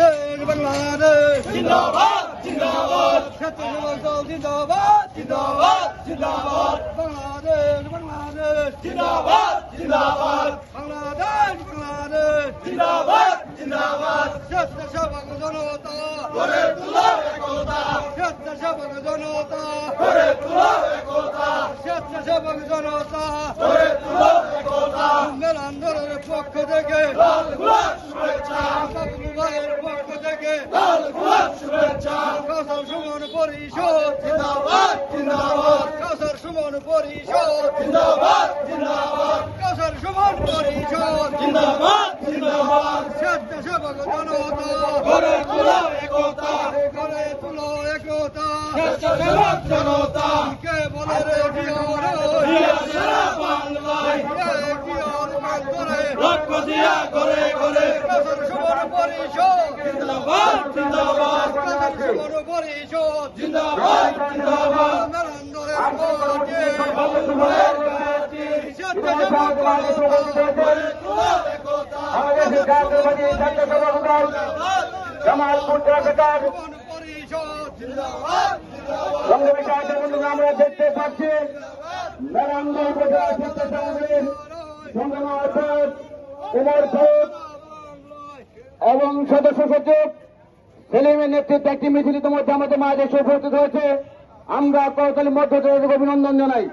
বাংলাদেশ বাংলাদেশ জিন্দাবাদ জিন্দাবাদ স্বেচ্ছাসেবক দল জিন্দাবাদ জিন্দাবাদ জিন্দাবাদ বাংলাদেশ বাংলাদেশ জিন্দাবাদ জিন্দাবাদ বাংলাদেশ বাংলাদেশ জিন্দাবাদ জিন্দাবাদ স্বেচ্ছাসেবক জনতা গড়ে তুলো একতা স্বেচ্ছাসেবক জনতা গড়ে তুলো একতা স্বেচ্ছাসেবক জনতা গড়ে তুলো একতা আন্দোলন আন্দোলনের কাসার সুমন পরিষদ জিন্দাবাদ জিন্দাবাদ। কাসার সুমন পরিষদ জিন্দাবাদ জিন্দাবাদ। কাসার সুমন পরিষদ। জিন্দাবাদ জিন্দাবাদ। স্বেচ্ছাসেবক জনতা। গড়ে তুলো একতা। করে তুলো একতা। স্বেচ্ছাসেবক জনতা। কে বলে রে জিয়র দিয়া সারা বাংলায় কে জিয়র করে? দিয়া করে করে সুমন পরিষদ আমরা দেখতে পাচ্ছি নারায়ণগঞ্জ উপজেলা এবং সদস্য সচিব সেলিমের নেতৃত্বে একটি মিছিল ইতিমধ্যে আমাদের মাঝে উপস্থিত হয়েছে। আমরা করতালির মধ্য থেকে অভিনন্দন জানাই।